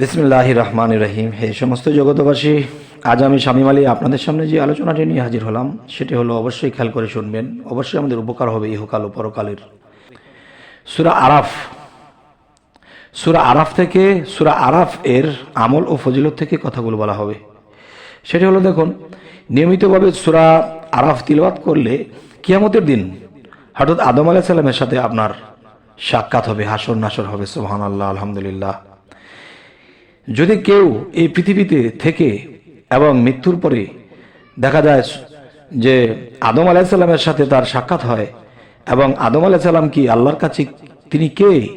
বিসমিল্লাহ রহমান রহিম। হে সমস্ত জগতবাসী আজ আমি স্বামী মালি আপনাদের সামনে যে আলোচনাটি নিয়ে হাজির হলাম, সেটি হলো অবশ্যই খেয়াল করে শুনবেন। অবশ্যই আমাদের উপকার হবে ইহকাল ও পরকালের। সুরা আরাফ সুরা আরাফ থেকে, সুরা আরাফ এর আমল ও ফজিলত থেকে কথাগুলো বলা হবে। সেটি হলো দেখুন, নিয়মিতভাবে সুরা আরাফ তিলবাত করলে কিয়ামতের দিন হঠাৎ আদম আলাহ সাল্লামের সাথে আপনার সাক্ষাৎ হবে হাসর নাসর হবে সোহান আল্লাহ আলহামদুলিল্লাহ। যদি কেউ এই পৃথিবীতে থেকে এবং মৃত্যুর পরে দেখা যায় যে আদম আলাহিসাল্লামের সাথে তার সাক্ষাৎ হয় এবং আদম আলাহিসাল্লাম কি আল্লাহর কাছে তিনি কে?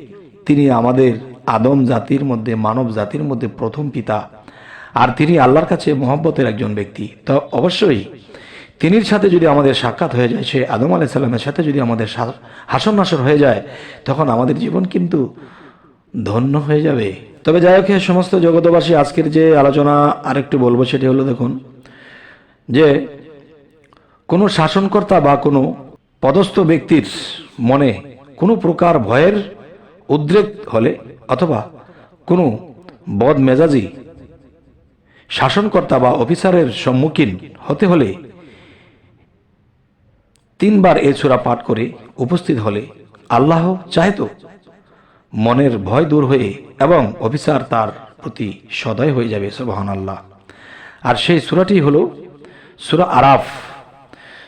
তিনি আমাদের আদম জাতির মধ্যে, মানব জাতির মধ্যে প্রথম পিতা। আর তিনি আল্লাহর কাছে মোহব্বতের একজন ব্যক্তি। তো অবশ্যই তিনির সাথে যদি আমাদের সাক্ষাৎ হয়ে যায়, সে আদম আলাইসাল্লামের সাথে যদি আমাদের হাসন নাসর হয়ে যায়, তখন আমাদের জীবন কিন্তু ধন্য হয়ে যাবে। তবে যাই হোক সমস্ত জগতবাসী আজকের যে আলোচনা আরেকটু বলব সেটি হলো দেখুন, যে কোনো শাসনকর্তা বা কোনো পদস্থ ব্যক্তির মনে কোনো প্রকার ভয়ের উদ্রেক হলে অথবা কোনো বদ মেজাজি শাসনকর্তা বা অফিসারের সম্মুখীন হতে হলে তিনবার এ ছোড়া পাঠ করে উপস্থিত হলে আল্লাহ চাহেতো মনের ভয় দূর হয়ে এবং অফিসার তার প্রতি সদয় হয়ে যাবে সুবাহান আল্লাহ আর সেই সুরাটি হল সুরা আরাফ।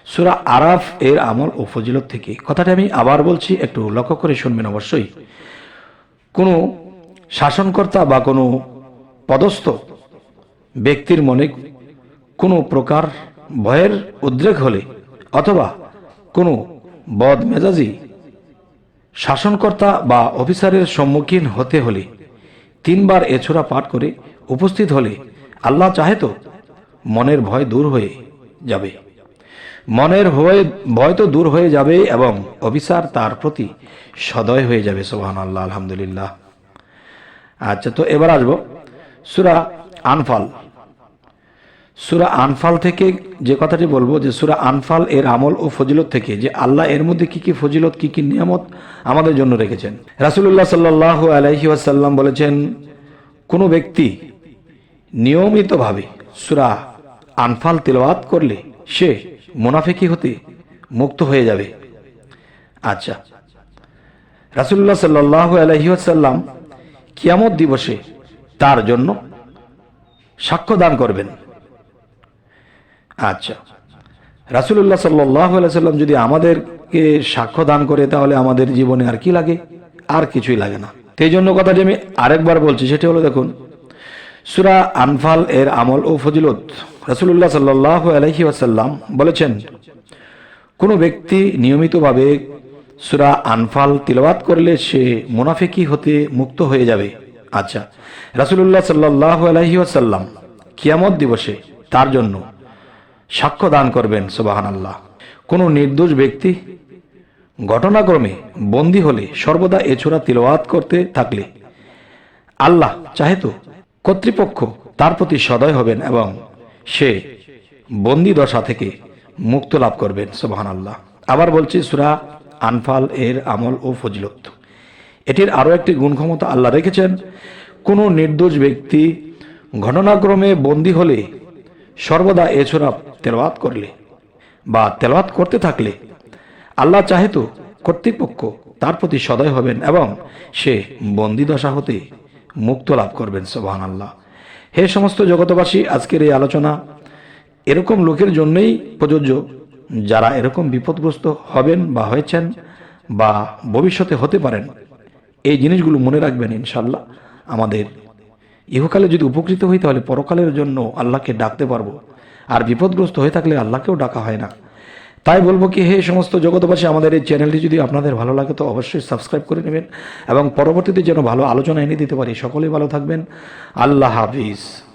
সুরা আরাফ এর আমল ও ফজিলত থেকে। কথাটা আমি আবার বলছি, একটু লক্ষ্য করে শুনবেন অবশ্যই। কোনো শাসনকর্তা বা কোনো পদস্থ ব্যক্তির মনে কোনো প্রকার ভয়ের উদ্রেক হলে অথবা কোনো বদ মেজাজি শাসনকর্তা বা অফিসারের সম্মুখীন হতে হলে তিনবার এছোড়া পাঠ করে উপস্থিত হলে আল্লাহ চাহে তো মনের ভয় দূর হয়ে যাবে। মনের ভয় ভয় তো দূর হয়ে যাবে এবং অফিসার তার প্রতি সদয় হয়ে যাবে সোহান আল্লাহ আলহামদুলিল্লাহ। আচ্ছা তো এবার আসব সুরা আনফাল। সুরা আনফাল থেকে যে কথাটি বলব যে সুরা আনফাল এর আমল ও ফজিলত থেকে যে আল্লাহ এর মধ্যে কি কি ফজিলত, কি কি নিয়ামত আমাদের জন্য রেখেছেন। রাসুল্লাহ সাল্লাহ আলাইহি ওয়াসাল্লাম বলেছেন, কোনো ব্যক্তি নিয়মিতভাবে সুরা আনফাল তেলাওয়াত করলে সে মুনাফেকি হতে মুক্ত হয়ে যাবে। আচ্ছা রাসুল্লাহ সাল্লাহ আলাইহি ওয়াসাল্লাম কিয়ামত দিবসে তার জন্য সাক্ষ্য দান করবেন। আচ্ছা। রাসুল্লাহ সাল্লাম যদি আমাদেরকে সাক্ষ্য দান করে, তাহলে আমাদের জীবনে আর কি লাগে? আর কিছুই লাগে না। সেই জন্য কথাটি আমি আরেকবার বলছি, সেটি হলো দেখুন, সুরা আনফাল এর আমল ও ফজিলত রাসুল্লাহ সাল্লাহ আলহি আসাল্লাম বলেছেন, কোনো ব্যক্তি নিয়মিতভাবে সুরা আনফাল তিলবাত করলে সে মুনাফেকি হতে মুক্ত হয়ে যাবে। আচ্ছা রাসুল্লাহ সাল্লাহ আলহি আসাল্লাম কিয়ামত দিবসে তার জন্য সাক্ষ্য দান করবেন সুবাহান আল্লাহ কোনো নির্দোষ ব্যক্তি ঘটনাক্রমে বন্দী হলে সর্বদা এছোড়া তিলওয়াত করতে থাকলে আল্লাহ চাহে তো কর্তৃপক্ষ তার প্রতি সদয় হবেন এবং সে বন্দি দশা থেকে মুক্ত লাভ করবেন সুবাহান আল্লাহ আবার বলছি, সুরা আনফাল এর আমল ও ফজিলত। এটির আরও একটি গুণ ক্ষমতা আল্লাহ রেখেছেন, কোনো নির্দোষ ব্যক্তি ঘটনাক্রমে বন্দী হলে সর্বদা এছাড়া তেলাওয়াত করলে বা তেলাওয়াত করতে থাকলে আল্লাহ চাহে তো কর্তৃপক্ষ তার প্রতি সদয় হবেন এবং সে বন্দি দশা হতে মুক্ত লাভ করবেন সোবাহান আল্লাহ হে সমস্ত জগতবাসী আজকের এই আলোচনা এরকম লোকের জন্যই প্রযোজ্য। যারা এরকম বিপদগ্রস্ত হবেন বা হয়েছেন বা ভবিষ্যতে হতে পারেন, এই জিনিসগুলো মনে রাখবেন ইনশাল্লাহ আমাদের ইহকালে যদি উপকৃত হই, তাহলে পরকালের জন্য আল্লাহকে ডাকতে পারব। আর বিপদগ্রস্ত হয়ে থাকলে আল্লাহকেও ডাকা হয় না। তাই বলব কি, হে সমস্ত জগতবাসী আমাদের এই চ্যানেলটি যদি আপনাদের ভালো লাগে, তো অবশ্যই সাবস্ক্রাইব করে নেবেন। এবং পরবর্তীতে যেন ভালো আলোচনা এনে দিতে পারি, সকলেই ভালো থাকবেন। আল্লাহ হাফিজ।